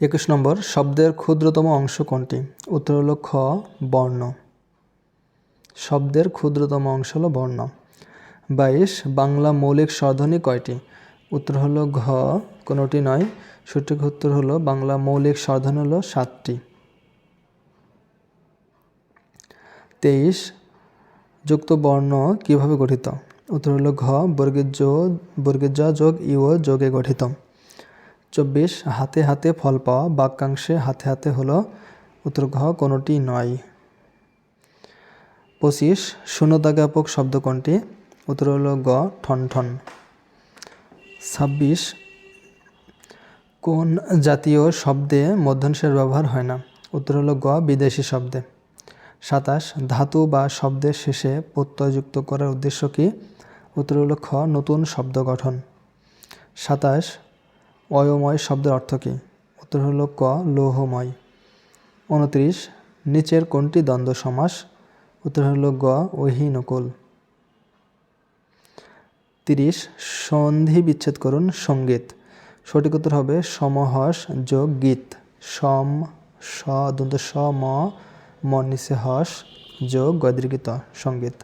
একুশ নম্বর, শব্দের ক্ষুদ্রতম অংশ কোনটি? উত্তর হলো খ, বর্ণ। শব্দের ক্ষুদ্রতম অংশ হলো বর্ণ। বাইশ, বাংলা মৌলিক স্বরধ্বনি কয়টি? উত্তর হলো ঘ, কোনোটি নয়। সঠিক উত্তর হলো বাংলা মৌলিক স্বরধ্বনি হলো সাতটি। তেইশ, যুক্ত বর্ণ কীভাবে গঠিত? উত্তর হলো ঘ, বর্গের জো, বর্গের যোগ ইও যোগে গঠিত। চব্বিশ, হাতে হাতে ফল পাওয়া, বাক্যাংশে হাতে হাতে হলো, উত্তর ঘ, কোনোটি নয়। পঁচিশ, শূন্যতাজ্ঞাপক শব্দ কোনটি উত্তর হলো গ, ঠন ঠন। ছাব্বিশ, কোন জাতীয় শব্দে মধ্যাংশের ব্যবহার হয় না? উত্তর হলো গ, বিদেশি শব্দে। সাতাশ, ধাতু বা শব্দের শেষে প্রত্যয়যুক্ত করার উদ্দেশ্য কি? উত্তর হলো খ, নতুন শব্দ গঠন। সাতাশ অয়ময় শব্দের অর্থ কী? উত্তর হলো ক, লৌহময়। উনত্রিশ, নিচের কোনটি দ্বন্দ্ব সমাস? উত্তর হলো গ ওহিনকুল তিরিশ, সন্ধি বিচ্ছেদ করুন সংগীত। সঠিক উত্তর হবে সমহস যোগ গীত। সম, স দন্ত স, ম ম নিচে হস যোগ গদৃগীত সংগীত।